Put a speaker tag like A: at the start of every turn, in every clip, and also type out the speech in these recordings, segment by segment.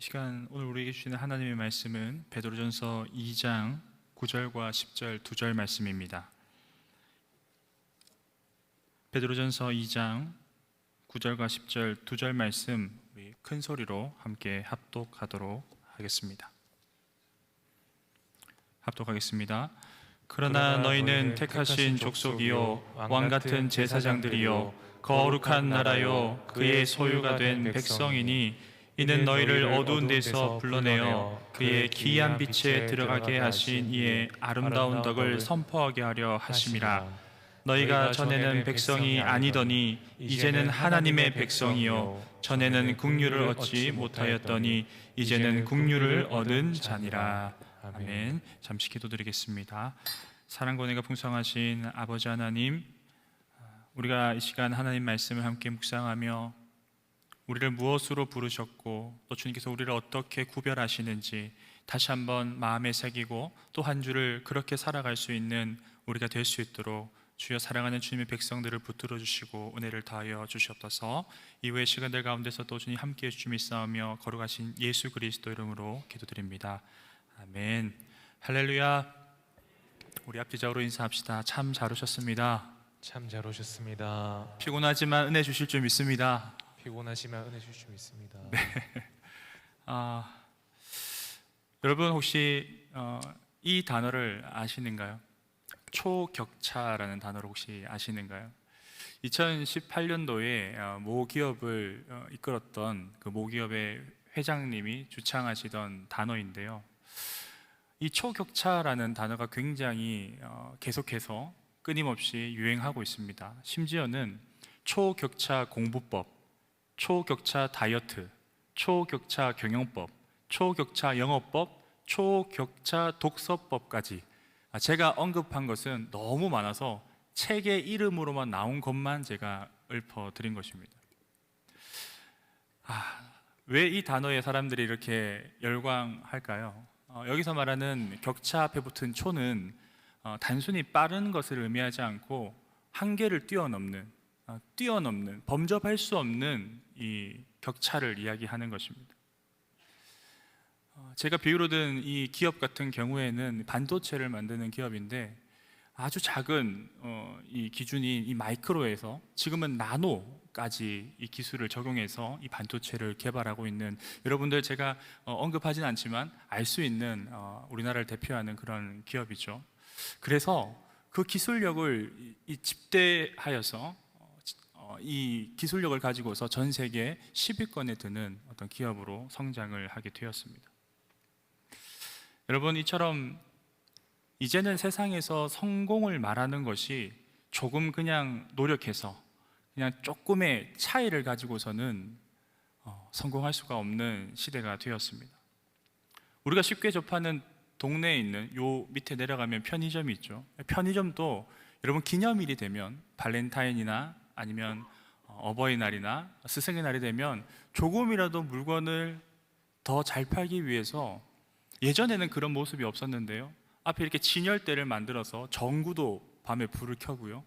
A: 이 시간 오늘 우리에게 주시는 하나님의 말씀은 베드로전서 2장 9절과 10절 두 절 말씀입니다. 베드로전서 2장 9절과 10절 두 절 말씀 큰 소리로 함께 합독하도록 하겠습니다. 합독하겠습니다. 그러나 너희는 택하신 족속이요 왕 같은 제사장들이요 거룩한 나라요 그의 소유가 된 백성이니 이는 너희를 어두운 데서 불러내어 그의 기이한 빛에 들어가게 하신 이의 아름다운 덕을 선포하게 하려 하심이라. 너희가 전에는 백성이 아니더니 이제는 하나님의 백성이요. 전에는 국류를 얻지 못하였더니 이제는 국류를 얻은 자니라. 아멘. 잠시 기도드리겠습니다. 사랑과 은혜가 풍성하신 아버지 하나님 우리가 이 시간 하나님 말씀을 함께 묵상하며 우리를 무엇으로 부르셨고 또 주님께서 우리를 어떻게 구별하시는지 다시 한번 마음에 새기고 또 한 주를 그렇게 살아갈 수 있는 우리가 될 수 있도록 주여 사랑하는 주님의 백성들을 붙들어 주시고 은혜를 다하여 주시옵소서. 이후의 시간들 가운데서 또 주님 함께 주님이 싸우며 걸어가신 예수 그리스도 이름으로 기도드립니다. 아멘. 할렐루야. 우리 앞뒤자로 인사합시다. 참 잘 오셨습니다.
B: 참 잘 오셨습니다.
A: 피곤하지만 은혜 주실 줄 믿습니다
B: 피곤하시면 은혜 주실 수 있습니다.
A: 아, 여러분 혹시 어, 이 단어를 아시는가요? 초격차라는 단어를 혹시 아시는가요? 2018년도에 어, 모 기업을 어, 이끌었던 그 모 기업의 회장님이 주창하시던 단어인데요. 이 초격차라는 단어가 굉장히 어, 계속해서 끊임없이 유행하고 있습니다. 심지어는 초격차 공부법, 초격차 다이어트, 초격차 경영법, 초격차 영어법, 초격차 독서법까지 아, 제가 언급한 것은 너무 많아서 책의 이름으로만 나온 것만 제가 읊어드린 것입니다. 아, 왜 이 단어에 사람들이 이렇게 열광할까요? 어, 여기서 말하는 격차 앞에 붙은 초는 어, 단순히 빠른 것을 의미하지 않고 한계를 뛰어넘는, 어, 뛰어넘는, 범접할 수 없는 이 격차를 이야기하는 것입니다. 어, 제가 비유로 든 이 기업 같은 경우에는 반도체를 만드는 기업인데 아주 작은 어, 이 기준이 이 마이크로에서 지금은 나노까지 이 기술을 적용해서 이 반도체를 개발하고 있는 여러분들 제가 어, 언급하진 않지만 알 수 있는 어, 우리나라를 대표하는 그런 기업이죠. 그래서 그 기술력을 이- 이 집대하여서 이 기술력을 가지고서 전 세계 10위권에 드는 어떤 기업으로 성장을 하게 되었습니다. 여러분 이처럼 이제는 세상에서 성공을 말하는 것이 조금 그냥 노력해서 그냥 조금의 차이를 가지고서는 어, 성공할 수가 없는 시대가 되었습니다. 우리가 쉽게 접하는 동네에 있는 요 밑에 내려가면 편의점이 있죠. 편의점도 여러분 기념일이 되면 발렌타인이나 아니면 어, 어버이날이나 스승의 날이 되면 조금이라도 물건을 더 잘 팔기 위해서 예전에는 그런 모습이 없었는데요. 앞에 이렇게 진열대를 만들어서 전구도 밤에 불을 켜고요.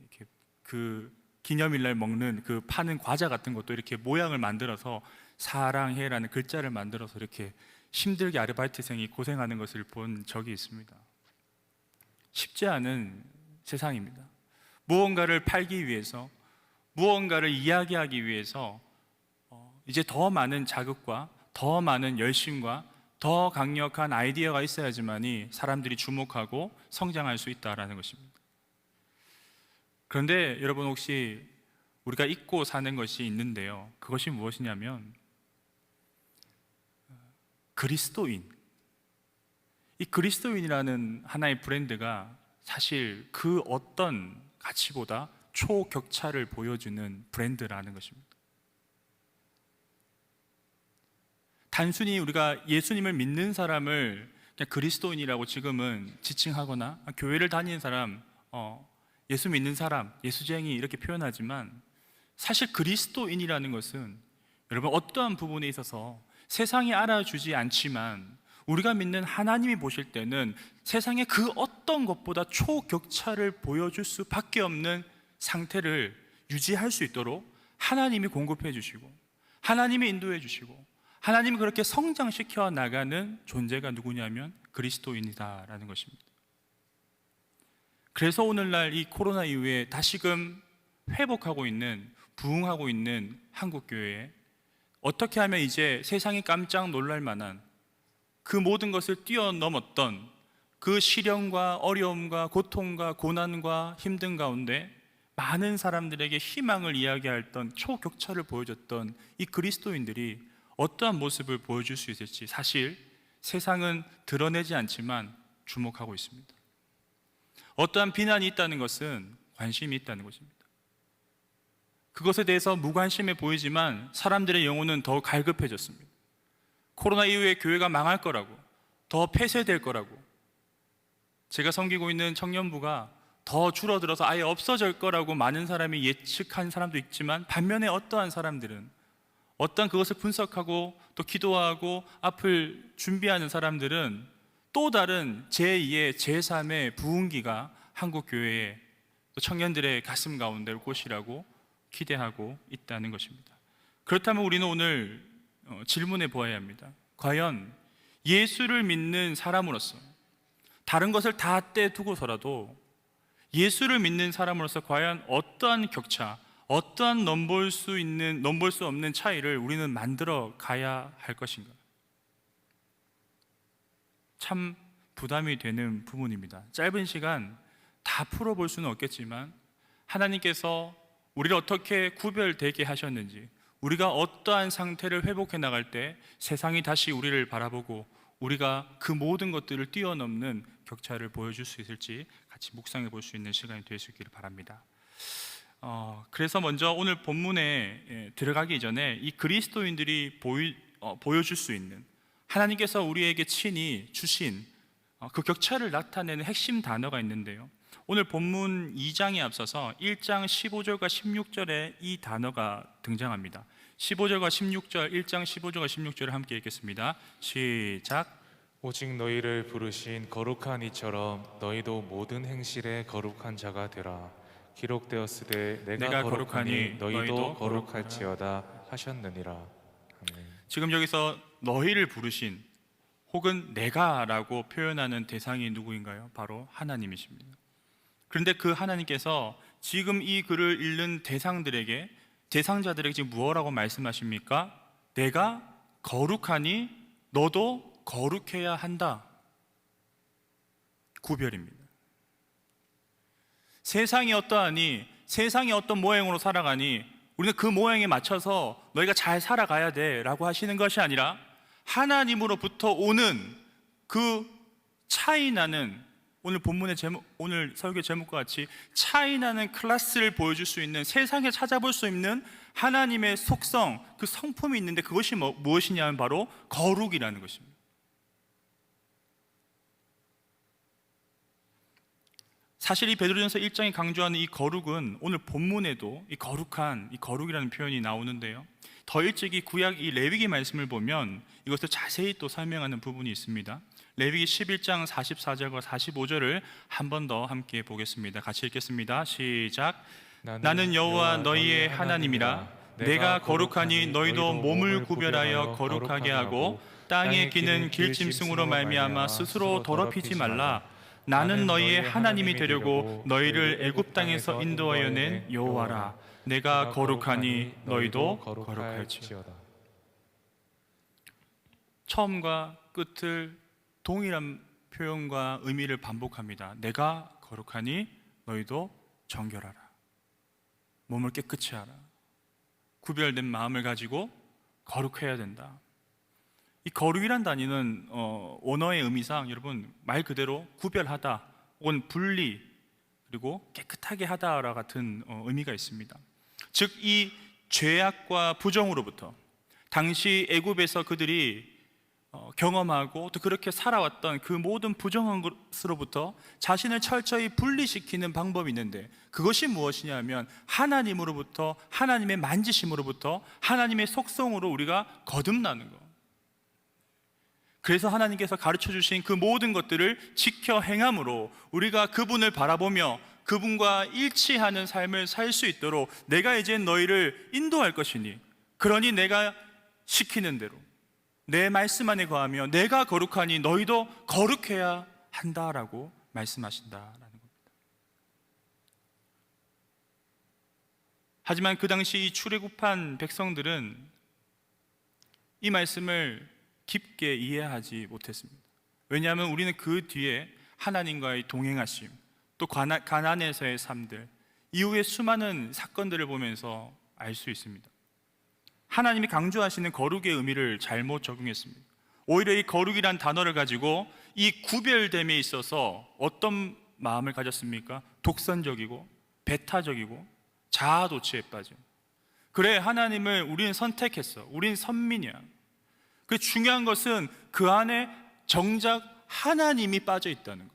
A: 이렇게 그 기념일날 먹는 그 파는 과자 같은 것도 이렇게 모양을 만들어서 사랑해라는 글자를 만들어서 이렇게 힘들게 아르바이트생이 고생하는 것을 본 적이 있습니다. 쉽지 않은 세상입니다. 무언가를 팔기 위해서, 무언가를 이야기하기 위해서 어, 이제 더 많은 자극과 더 많은 열심과 더 강력한 아이디어가 있어야지만이 사람들이 주목하고 성장할 수 있다라는 것입니다. 그런데 여러분 혹시 우리가 잊고 사는 것이 있는데요. 그것이 무엇이냐면 그리스도인. 이 그리스도인이라는 하나의 브랜드가 사실 그 어떤 가치보다 초격차를 보여주는 브랜드라는 것입니다. 단순히 우리가 예수님을 믿는 사람을 그냥 그리스도인이라고 지금은 지칭하거나 아, 교회를 다니는 사람, 어, 예수 믿는 사람, 예수쟁이 이렇게 표현하지만 사실 그리스도인이라는 것은 여러분 어떠한 부분에 있어서 세상이 알아주지 않지만 우리가 믿는 하나님이 보실 때는 세상의 그 어떤 것보다 초격차를 보여줄 수밖에 없는 상태를 유지할 수 있도록 하나님이 공급해 주시고 하나님이 인도해 주시고 하나님이 그렇게 성장시켜 나가는 존재가 누구냐면 그리스도인이다라는 것입니다. 그래서 오늘날 이 코로나 이후에 다시금 회복하고 있는 부흥하고 있는 한국 교회에 어떻게 하면 이제 세상이 깜짝 놀랄 만한 그 모든 것을 뛰어넘었던 그 시련과 어려움과 고통과 고난과 힘든 가운데 많은 사람들에게 희망을 이야기했던 초격차를 보여줬던 이 그리스도인들이 어떠한 모습을 보여줄 수 있을지 사실 세상은 드러내지 않지만 주목하고 있습니다. 어떠한 비난이 있다는 것은 관심이 있다는 것입니다. 그것에 대해서 무관심해 보이지만 사람들의 영혼은 더 갈급해졌습니다. 코로나 이후에 교회가 망할 거라고, 더 폐쇄될 거라고, 제가 섬기고 있는 청년부가 더 줄어들어서 아예 없어질 거라고 많은 사람이 예측한 사람도 있지만 반면에 어떠한 사람들은 어떤 그것을 분석하고 또 기도하고 앞을 준비하는 사람들은 또 다른 제2의 제3의 부흥기가 한국 교회에 또 청년들의 가슴 가운데 올 것이라고 기대하고 있다는 것입니다. 그렇다면 우리는 오늘 어, 질문해 보아야 합니다. 과연 예수를 믿는 사람으로서 다른 것을 다 떼두고서라도 예수를 믿는 사람으로서 과연 어떠한 격차, 어떠한 넘볼 수 있는 넘볼 수 없는 차이를 우리는 만들어 가야 할 것인가? 참 부담이 되는 부분입니다. 짧은 시간 다 풀어볼 수는 없겠지만 하나님께서 우리를 어떻게 구별되게 하셨는지 우리가 어떠한 상태를 회복해 나갈 때 세상이 다시 우리를 바라보고 우리가 그 모든 것들을 뛰어넘는 격차를 보여줄 수 있을지 같이 묵상해 볼 수 있는 시간이 될 수 있기를 바랍니다. 어, 그래서 먼저 오늘 본문에 예, 들어가기 전에 이 그리스도인들이 보이, 어, 보여줄 수 있는 하나님께서 우리에게 친히 주신 어, 그 격차를 나타내는 핵심 단어가 있는데요. 오늘 본문 2장에 앞서서 1장 15절과 16절에 이 단어가 등장합니다. 15절과 16절, 1장 15절과 16절을 함께 읽겠습니다. 시작.
B: 오직 너희를 부르신 거룩한 이처럼 너희도 모든 행실에 거룩한 자가 되라. 기록되었으되 내가,
A: 내가
B: 거룩하니
A: 거룩하니
B: 너희도
A: 너희도
B: 거룩할지어다 하셨느니라. 아멘.
A: 지금 여기서 너희를 부르신 혹은 내가라고 표현하는 대상이 누구인가요? 바로 하나님이십니다. 그런데 그 하나님께서 지금 이 글을 읽는 대상들에게 대상자들에게 지금 무엇라고 말씀하십니까? 내가 거룩하니 너도 거룩해야 한다. 구별입니다. 세상이 어떠하니 세상이 어떤 모양으로 살아가니 우리는 그 모양에 맞춰서 너희가 잘 살아가야 돼라고 하시는 것이 아니라 하나님으로부터 오는 그 차이 나는 오늘 본문의 제목 오늘 설교 제목과 같이 차이 나는 클래스를 보여줄 수 있는 세상에 찾아볼 수 있는 하나님의 속성 그 성품이 있는데 그것이 뭐, 무엇이냐면 바로 거룩이라는 것입니다. 사실 이 베드로전서 1장이 강조하는 이 거룩은 오늘 본문에도 이 거룩한 이 거룩이라는 표현이 나오는데요. 더 일찍 이 구약 이 레위기 말씀을 보면 이것을 자세히 또 설명하는 부분이 있습니다. 레위기 11장 44절과 45절을 한 번 더 함께 보겠습니다. 같이 읽겠습니다. 시작. 나는 여호와 너희의 하나님이라 내가 거룩하니 너희도 몸을 구별하여 거룩하게 하고 땅에 기는 길짐승으로 말미암아 스스로 더럽히지 말라. 나는 너희의 하나님이 되려고 너희를 애굽 땅에서 인도하여 낸 여호와라. 내가 거룩하니 너희도 거룩할지.
B: 거룩할지어다.
A: 처음과 끝을 동일한 표현과 의미를 반복합니다. 내가 거룩하니 너희도 정결하라. 몸을 깨끗이 하라. 구별된 마음을 가지고 거룩해야 된다. 이 거룩이란 단위는 어, 원어의 의미상 여러분 말 그대로 구별하다 혹은 분리 그리고 깨끗하게 하다라 같은 어, 의미가 있습니다. 즉 이 죄악과 부정으로부터 당시 애굽에서 그들이 어, 경험하고 또 그렇게 살아왔던 그 모든 부정한 것으로부터 자신을 철저히 분리시키는 방법이 있는데 그것이 무엇이냐면 하나님으로부터 하나님의 만지심으로부터 하나님의 속성으로 우리가 거듭나는 것. 그래서 하나님께서 가르쳐 주신 그 모든 것들을 지켜 행함으로 우리가 그분을 바라보며 그분과 일치하는 삶을 살 수 있도록 내가 이제 너희를 인도할 것이니 그러니 내가 시키는 대로 내 말씀 안에 거하며 내가 거룩하니 너희도 거룩해야 한다라고 말씀하신다라는 겁니다. 하지만 그 당시 이 출애굽한 백성들은 이 말씀을 깊게 이해하지 못했습니다. 왜냐하면 우리는 그 뒤에 하나님과의 동행하심, 또 가나- 가난에서의 삶들, 이후에 수많은 사건들을 보면서 알 수 있습니다. 하나님이 강조하시는 거룩의 의미를 잘못 적용했습니다. 오히려 이 거룩이란 단어를 가지고 이 구별됨에 있어서 어떤 마음을 가졌습니까? 독선적이고 배타적이고 자아 도취에 빠진. 그래 하나님을 우리는 선택했어. 우린 선민이야. 그 중요한 것은 그 안에 정작 하나님이 빠져 있다는 것.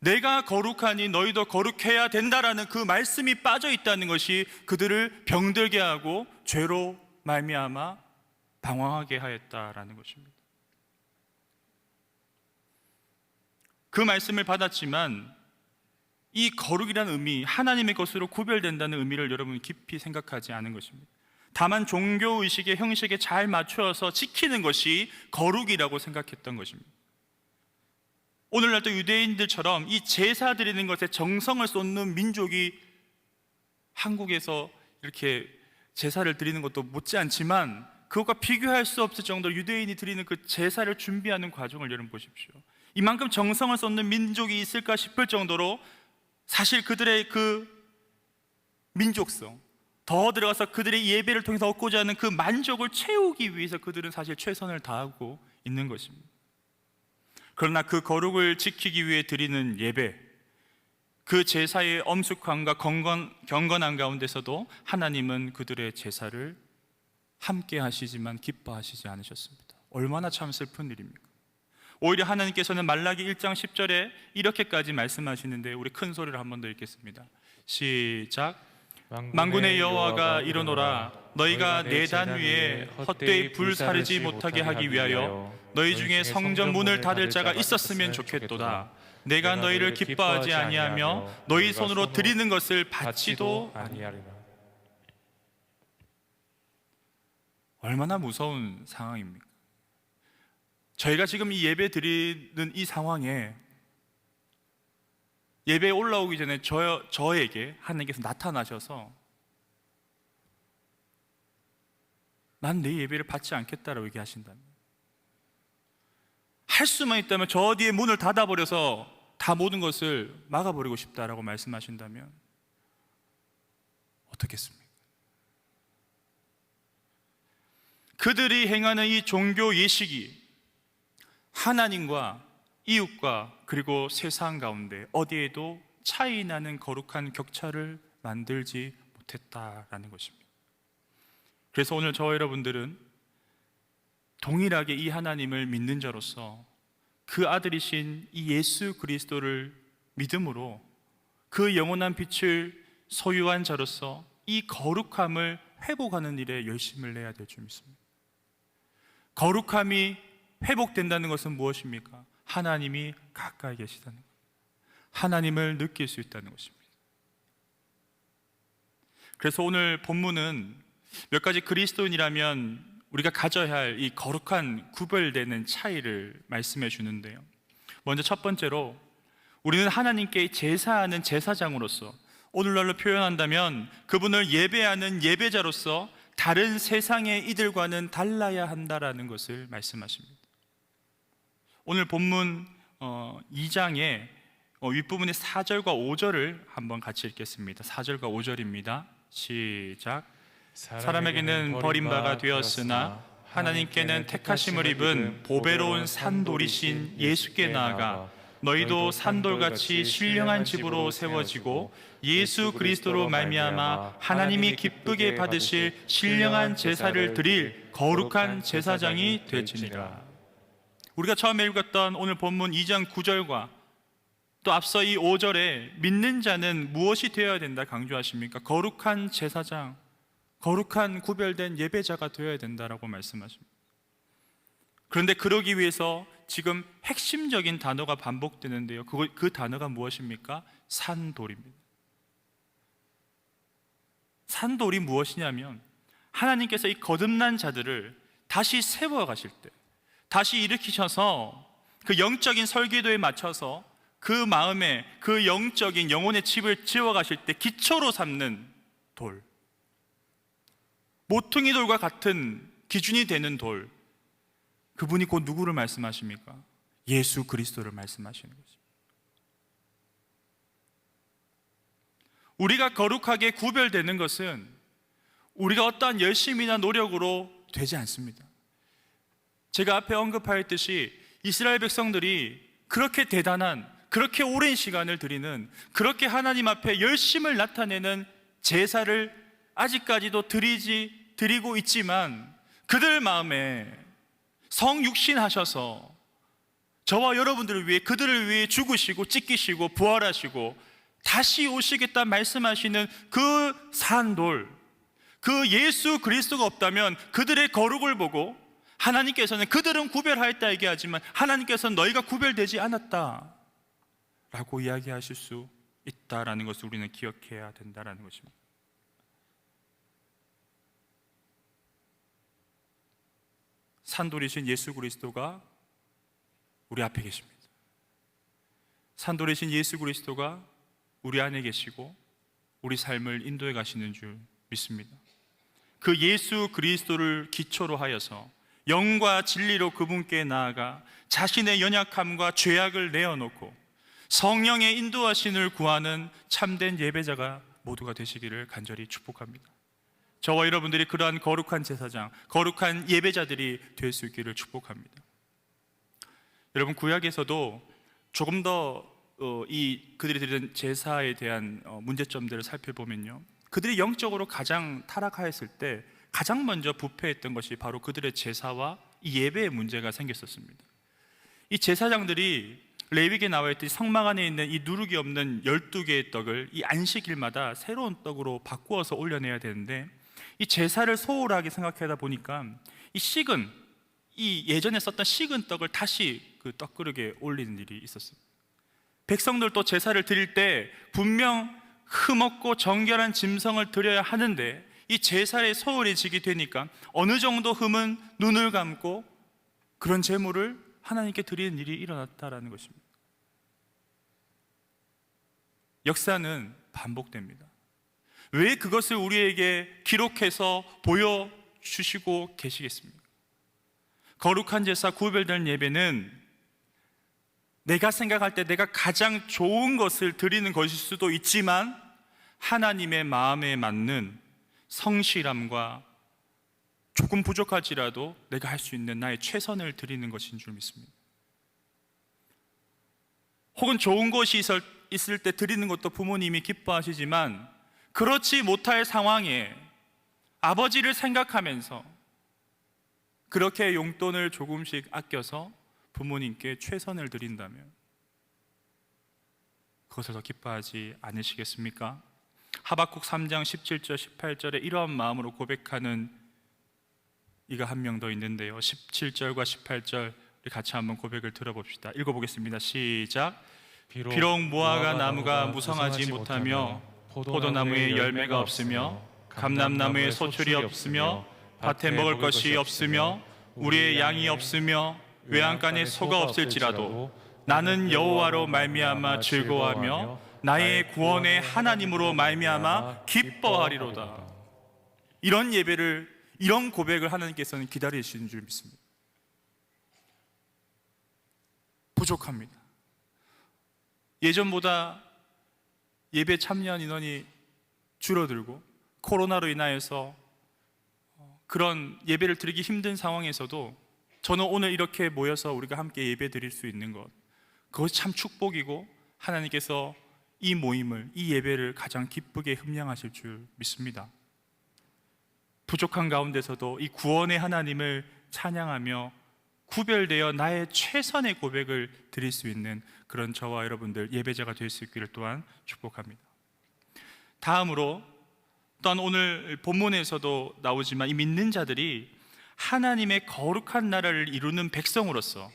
A: 내가 거룩하니 너희도 거룩해야 된다라는 그 말씀이 빠져 있다는 것이 그들을 병들게 하고 죄로 말미암아 방황하게 하였다라는 것입니다. 그 말씀을 받았지만 이 거룩이라는 의미, 하나님의 것으로 구별된다는 의미를 여러분 깊이 생각하지 않은 것입니다. 다만 종교 의식의 형식에 잘 맞추어서 지키는 것이 거룩이라고 생각했던 것입니다. 오늘날도 유대인들처럼 이 제사 드리는 것에 정성을 쏟는 민족이 한국에서 이렇게 제사를 드리는 것도 못지않지만 그것과 비교할 수 없을 정도로 유대인이 드리는 그 제사를 준비하는 과정을 여러분 보십시오. 이만큼 정성을 쏟는 민족이 있을까 싶을 정도로 사실 그들의 그 민족성 더 들어가서 그들의 예배를 통해서 얻고자 하는 그 만족을 채우기 위해서 그들은 사실 최선을 다하고 있는 것입니다. 그러나 그 거룩을 지키기 위해 드리는 예배, 그 제사의 엄숙함과 경건, 경건한 가운데서도 하나님은 그들의 제사를 함께 하시지만 기뻐하시지 않으셨습니다. 얼마나 참 슬픈 일입니까? 오히려 하나님께서는 말라기 1장 10절에 이렇게까지 말씀하시는데 우리 큰 소리를 한번 더 읽겠습니다. 시작. 만군의 여호와가 이르노라 너희가 내 단 위에 헛되이 불 사르지 못하게 하기 위하여 너희 중에 성전 문을 닫을 자가 있었으면 좋겠도다 내가 너희를 기뻐하지 아니하며 너희 손으로 드리는 것을 받지도
B: 아니하리라.
A: 얼마나 무서운 상황입니까? 저희가 지금 이 예배 드리는 이 상황에 예배에 올라오기 전에 저, 저에게 하나님께서 나타나셔서 난 내 예배를 받지 않겠다라고 얘기하신다면 할 수만 있다면 저 어디에 문을 닫아버려서 다 모든 것을 막아버리고 싶다라고 말씀하신다면 어떻겠습니까? 그들이 행하는 이 종교 예식이 하나님과 이웃과 그리고 세상 가운데 어디에도 차이 나는 거룩한 격차를 만들지 못했다라는 것입니다. 그래서 오늘 저와 여러분들은 동일하게 이 하나님을 믿는 자로서 그 아들이신 이 예수 그리스도를 믿음으로 그 영원한 빛을 소유한 자로서 이 거룩함을 회복하는 일에 열심을 내야 될 줄 믿습니다. 거룩함이 회복된다는 것은 무엇입니까? 하나님이 가까이 계시다는 것. 하나님을 느낄 수 있다는 것입니다. 그래서 오늘 본문은 몇 가지 그리스도인이라면 우리가 가져야 할 이 거룩한 구별되는 차이를 말씀해 주는데요. 먼저 첫 번째로 우리는 하나님께 제사하는 제사장으로서 오늘날로 표현한다면 그분을 예배하는 예배자로서 다른 세상의 이들과는 달라야 한다라는 것을 말씀하십니다. 오늘 본문 어, 2장의 어, 윗부분의 4절과 5절을 한번 같이 읽겠습니다. 4절과 5절입니다. 시작. 사람에게는 버림바가 되었으나 하나님께는 택하심을 입은 보배로운 산돌이신 예수께 나아가 너희도 산돌같이 신령한 집으로 세워지고 예수 그리스도로 말미암아 하나님이 기쁘게 받으실 신령한 제사를 드릴 거룩한 제사장이 되지니라. 우리가 처음에 읽었던 오늘 본문 2장 9절과 또 앞서 이 5절에 믿는 자는 무엇이 되어야 된다 강조하십니까? 거룩한 제사장, 거룩한 구별된 예배자가 되어야 된다라고 말씀하십니다. 그런데 그러기 위해서 지금 핵심적인 단어가 반복되는데요. 그, 그 단어가 무엇입니까? 산돌입니다. 산돌이 무엇이냐면 하나님께서 이 거듭난 자들을 다시 세워 가실 때, 다시 일으키셔서 그 영적인 설계도에 맞춰서 그 마음에 그 영적인 영혼의 칩을 지워 가실 때 기초로 삼는 돌. 모퉁이 돌과 같은 기준이 되는 돌. 그분이 곧 누구를 말씀하십니까? 예수 그리스도를 말씀하시는 거죠. 우리가 거룩하게 구별되는 것은 우리가 어떠한 열심이나 노력으로 되지 않습니다. 제가 앞에 언급하였듯이 이스라엘 백성들이 그렇게 대단한, 그렇게 오랜 시간을 드리는, 그렇게 하나님 앞에 열심을 나타내는 제사를 아직까지도 드리지, 드리고 있지만 그들 마음에 성육신 하셔서 저와 여러분들을 위해 그들을 위해 죽으시고 찢기시고 부활하시고 다시 오시겠다 말씀하시는 그 산돌 그 예수 그리스도가 없다면 그들의 거룩을 보고 하나님께서는 그들은 구별하였다 얘기하지만 하나님께서는 너희가 구별되지 않았다 라고 이야기하실 수 있다라는 것을 우리는 기억해야 된다라는 것입니다. 산돌이신 예수 그리스도가 우리 앞에 계십니다. 산돌이신 예수 그리스도가 우리 안에 계시고 우리 삶을 인도해 가시는 줄 믿습니다. 그 예수 그리스도를 기초로 하여서 영과 진리로 그분께 나아가 자신의 연약함과 죄악을 내어놓고 성령의 인도하심을 구하는 참된 예배자가 모두가 되시기를 간절히 축복합니다. 저와 여러분들이 그러한 거룩한 제사장, 거룩한 예배자들이 될 수 있기를 축복합니다. 여러분 구약에서도 조금 더 이 그들이 드리는 제사에 대한 어, 문제점들을 살펴보면요, 그들이 영적으로 가장 타락하였을 때 가장 먼저 부패했던 것이 바로 그들의 제사와 이 예배의 문제가 생겼었습니다. 이 제사장들이 레위기에 나와 있듯이 성막 안에 있는 이 누룩이 없는 12개의 떡을 이 안식일마다 새로운 떡으로 바꾸어서 올려내야 되는데 이 제사를 소홀하게 생각하다 보니까 이 식은 이 예전에 썼던 식은 떡을 다시 그 떡그릇에 올리는 일이 있었습니다. 백성들도 제사를 드릴 때 분명 흠없고 정결한 짐승을 드려야 하는데 이 제사에 소홀히 지게 되니까 어느 정도 흠은 눈을 감고 그런 제물을 하나님께 드리는 일이 일어났다라는 것입니다. 역사는 반복됩니다. 왜 그것을 우리에게 기록해서 보여주시고 계시겠습니까? 거룩한 제사 구별된 예배는 내가 생각할 때 내가 가장 좋은 것을 드리는 것일 수도 있지만 하나님의 마음에 맞는 성실함과 조금 부족할지라도 내가 할 수 있는 나의 최선을 드리는 것인 줄 믿습니다. 혹은 좋은 것이 있을 때 드리는 것도 부모님이 기뻐하시지만 그렇지 못할 상황에 아버지를 생각하면서 그렇게 용돈을 조금씩 아껴서 부모님께 최선을 드린다면 그것을 더 기뻐하지 않으시겠습니까? 하박국 3장 17절 18절에 이러한 마음으로 고백하는 이가 한 명 더 있는데요. 17절과 18절 우리 같이 한번 고백을 들어봅시다. 읽어보겠습니다. 시작. 비록 무화과 나무가 무성하지 못하며 포도나무에 열매가 없으며 감람나무에 소출이 없으며 밭에 먹을 것이 없으며 우리의 양이 없으며 외양간에 소가 없을지라도 나는 여호와로 말미암아 즐거워하며 나의 구원의 하나님으로 말미암아 기뻐하리로다. 이런 예배를 이런 고백을 하나님께서는 기다리시는 줄 믿습니다. 부족합니다. 예전보다 예배 참여한 인원이 줄어들고 코로나로 인하여서 그런 예배를 드리기 힘든 상황에서도 저는 오늘 이렇게 모여서 우리가 함께 예배 드릴 수 있는 것 그것이 참 축복이고 하나님께서 이 모임을 이 예배를 가장 기쁘게 흠양하실 줄 믿습니다. 부족한 가운데서도 이 구원의 하나님을 찬양하며 구별되어 나의 최선의 고백을 드릴 수 있는 그런 저와 여러분들 예배자가 될 수 있기를 또한 축복합니다. 다음으로 또한 오늘 본문에서도 나오지만 이 믿는 자들이 하나님의 거룩한 나라를 이루는 백성으로서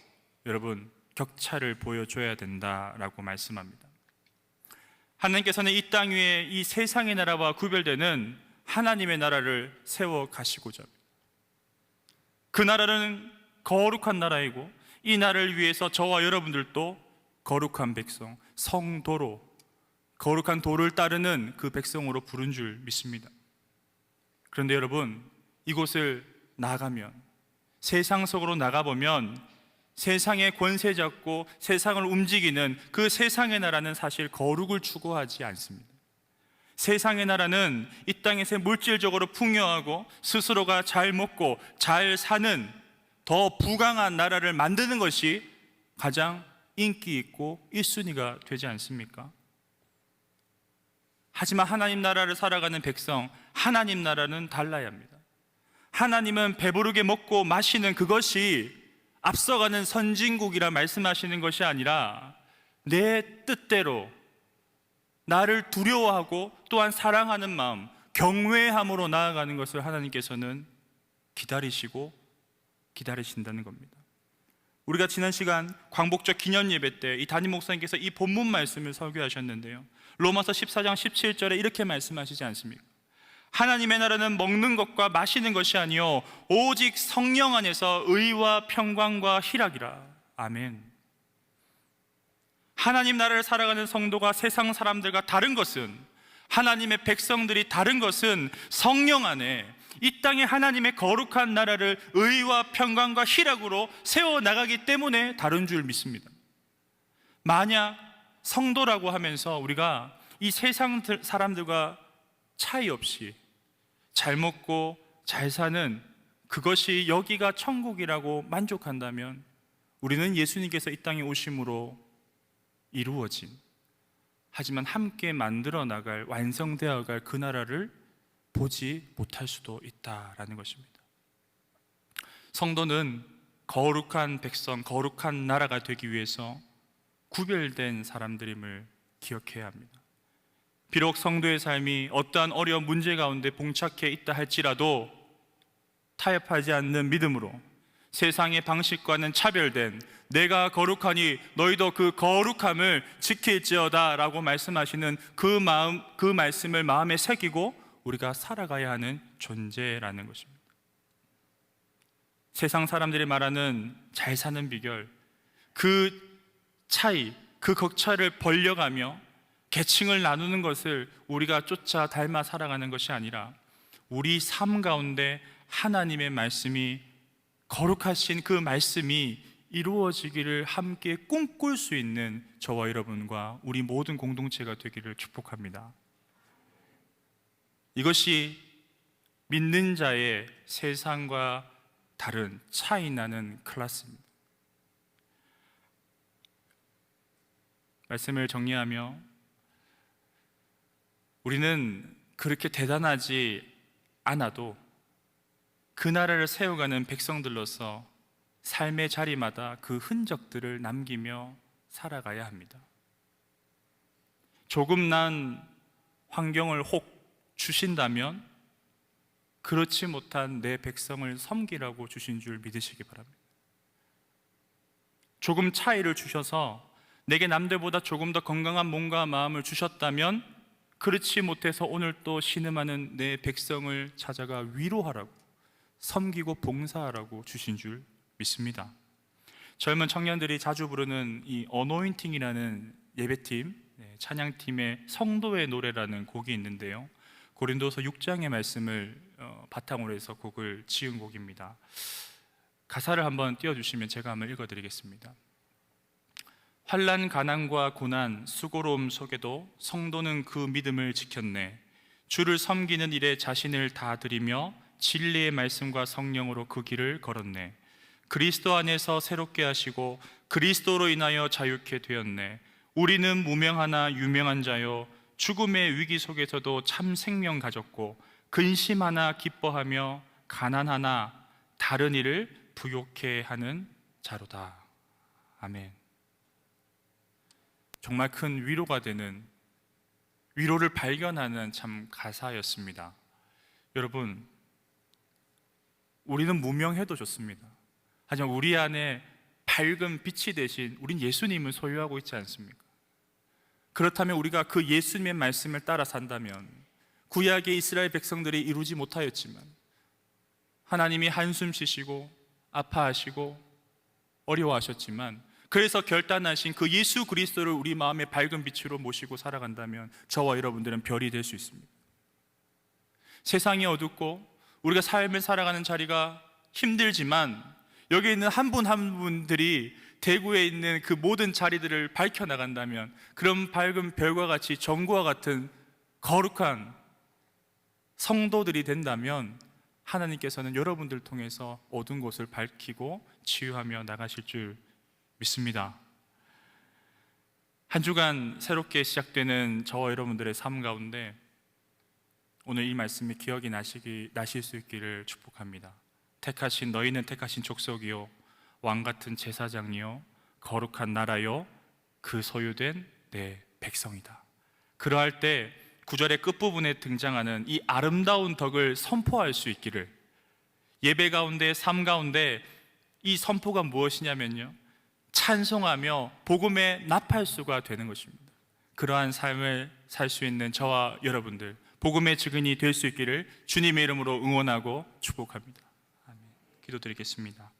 A: 여러분 격차를 보여줘야 된다라고 말씀합니다. 하나님께서는 이 땅 위에 이 세상의 나라와 구별되는 하나님의 나라를 세워 가시고자 그 나라는 거룩한 나라이고 이 나라를 위해서 저와 여러분들도 거룩한 백성, 성도로 거룩한 도를 따르는 그 백성으로 부른 줄 믿습니다. 그런데 여러분, 이곳을 나가면 세상 속으로 나가보면 세상의 권세 잡고 세상을 움직이는 그 세상의 나라는 사실 거룩을 추구하지 않습니다. 세상의 나라는 이 땅에서 물질적으로 풍요하고 스스로가 잘 먹고 잘 사는 더 부강한 나라를 만드는 것이 가장 인기 있고 1순위가 되지 않습니까? 하지만 하나님 나라를 살아가는 백성, 하나님 나라는 달라야 합니다. 하나님은 배부르게 먹고 마시는 그것이 앞서가는 선진국이라 말씀하시는 것이 아니라 내 뜻대로 나를 두려워하고 또한 사랑하는 마음, 경외함으로 나아가는 것을 하나님께서는 기다리시고 기다리신다는 겁니다. 우리가 지난 시간 광복절 기념 예배 때 이 담임 목사님께서 이 본문 말씀을 설교하셨는데요. 로마서 14장 17절에 이렇게 말씀하시지 않습니까? 하나님의 나라는 먹는 것과 마시는 것이 아니요 오직 성령 안에서 의와 평강과 희락이라. 아멘. 하나님 나라를 살아가는 성도가 세상 사람들과 다른 것은 하나님의 백성들이 다른 것은 성령 안에 이 땅에 하나님의 거룩한 나라를 의와 평강과 희락으로 세워 나가기 때문에 다른 줄 믿습니다. 만약 성도라고 하면서 우리가 이 세상 사람들과 차이 없이 잘 먹고 잘 사는 그것이 여기가 천국이라고 만족한다면 우리는 예수님께서 이 땅에 오심으로 이루어진 하지만 함께 만들어 나갈 완성되어 갈 그 나라를 보지 못할 수도 있다라는 것입니다. 성도는 거룩한 백성, 거룩한 나라가 되기 위해서 구별된 사람들임을 기억해야 합니다. 비록 성도의 삶이 어떠한 어려운 문제 가운데 봉착해 있다 할지라도 타협하지 않는 믿음으로 세상의 방식과는 차별된 내가 거룩하니 너희도 그 거룩함을 지킬지어다 라고 말씀하시는 그 마음 그 말씀을 마음에 새기고 우리가 살아가야 하는 존재라는 것입니다. 세상 사람들이 말하는 잘 사는 비결 그 차이 그 격차를 벌려가며 계층을 나누는 것을 우리가 쫓아 닮아 살아가는 것이 아니라 우리 삶 가운데 하나님의 말씀이 거룩하신 그 말씀이 이루어지기를 함께 꿈꿀 수 있는 저와 여러분과 우리 모든 공동체가 되기를 축복합니다. 이것이 믿는 자의 세상과 다른 차이 나는 클래스입니다. 말씀을 정리하며 우리는 그렇게 대단하지 않아도 그 나라를 세워가는 백성들로서 삶의 자리마다 그 흔적들을 남기며 살아가야 합니다. 조금 난 환경을 혹 주신다면 그렇지 못한 내 백성을 섬기라고 주신 줄 믿으시기 바랍니다. 조금 차이를 주셔서 내게 남들보다 조금 더 건강한 몸과 마음을 주셨다면 그렇지 못해서 오늘 또 신음하는 내 백성을 찾아가 위로하라고 섬기고 봉사하라고 주신 줄 믿습니다. 젊은 청년들이 자주 부르는 이 어노인팅이라는 예배팀 네, 찬양팀의 성도의 노래라는 곡이 있는데요. 고린도서 6장의 말씀을 어, 바탕으로 해서 곡을 지은 곡입니다. 가사를 한번 띄워 주시면 제가 한번 읽어 드리겠습니다. 환란, 가난과 고난, 수고로움 속에도 성도는 그 믿음을 지켰네. 주를 섬기는 일에 자신을 다 드리며 진리의 말씀과 성령으로 그 길을 걸었네. 그리스도 안에서 새롭게 하시고 그리스도로 인하여 자유케 되었네. 우리는 무명하나 유명한 자요 죽음의 위기 속에서도 참 생명 가졌고 근심하나 기뻐하며 가난하나 다른 일을 부욕해 하는 자로다. 아멘. 정말 큰 위로가 되는 위로를 발견하는 참 가사였습니다. 여러분, 우리는 무명해도 좋습니다. 하지만 우리 안에 밝은 빛이 대신 우린 예수님을 소유하고 있지 않습니까? 그렇다면 우리가 그 예수님의 말씀을 따라 산다면 구약의 이스라엘 백성들이 이루지 못하였지만 하나님이 한숨 쉬시고 아파하시고 어려워하셨지만 그래서 결단하신 그 예수 그리스도를 우리 마음의 밝은 빛으로 모시고 살아간다면 저와 여러분들은 별이 될 수 있습니다. 세상이 어둡고 우리가 삶을 살아가는 자리가 힘들지만 여기 있는 한 분한 분들이 대구에 있는 그 모든 자리들을 밝혀 나간다면 그런 밝은 별과 같이 정구와 같은 거룩한 성도들이 된다면 하나님께서는 여러분들 통해서 어두운 곳을 밝히고 치유하며 나가실 줄 믿습니다. 한 주간 새롭게 시작되는 저와 여러분들의 삶 가운데 오늘 이 말씀이 기억이 나시기 나실 수 있기를 축복합니다. 택하신 너희는 택하신 족속이요 왕 같은 제사장이요 거룩한 나라요 그 소유된 내 백성이다. 그러할 때 구절의 끝부분에 등장하는 이 아름다운 덕을 선포할 수 있기를 예배 가운데 삶 가운데 이 선포가 무엇이냐면요 찬송하며 복음에 납할 수가 되는 것입니다. 그러한 삶을 살 수 있는 저와 여러분들 복음의 증인이 될 수 있기를 주님의 이름으로 응원하고 축복합니다. 아멘. 기도드리겠습니다.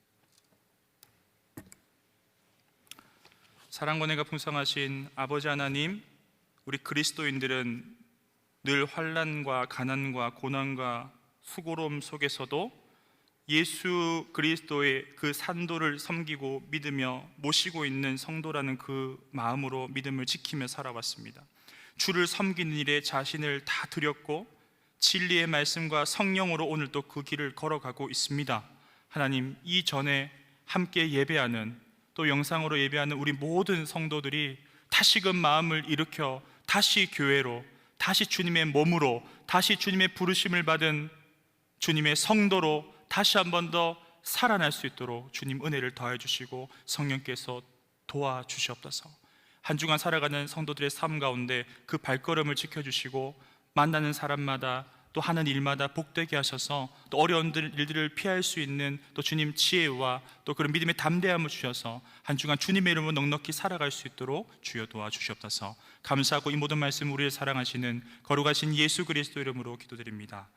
A: 사랑과 은혜가 풍성하신 아버지 하나님, 우리 그리스도인들은 늘 환란과 가난과 고난과 수고로움 속에서도 예수 그리스도의 그 산도를 섬기고 믿으며 모시고 있는 성도라는 그 마음으로 믿음을 지키며 살아왔습니다. 주를 섬기는 일에 자신을 다 드렸고 진리의 말씀과 성령으로 오늘 또그 길을 걸어가고 있습니다. 하나님 이 전에 함께 예배하는 또 영상으로 예배하는 우리 모든 성도들이 다시금 마음을 일으켜 다시 교회로 다시 주님의 몸으로 다시 주님의 부르심을 받은 주님의 성도로 다시 한 번 더 살아날 수 있도록 주님 은혜를 더해 주시고 성령께서 도와 주시옵소서. 한 주간 살아가는 성도들의 삶 가운데 그 발걸음을 지켜 주시고 만나는 사람마다 또 하는 일마다 복되게 하셔서 또 어려운 일들을 피할 수 있는 또 주님 지혜와 또 그런 믿음의 담대함을 주셔서 한 주간 주님의 이름으로 넉넉히 살아갈 수 있도록 주여 도와주시옵소서 감사하고 이 모든 말씀 우리를 사랑하시는 거룩하신 예수 그리스도 이름으로 기도드립니다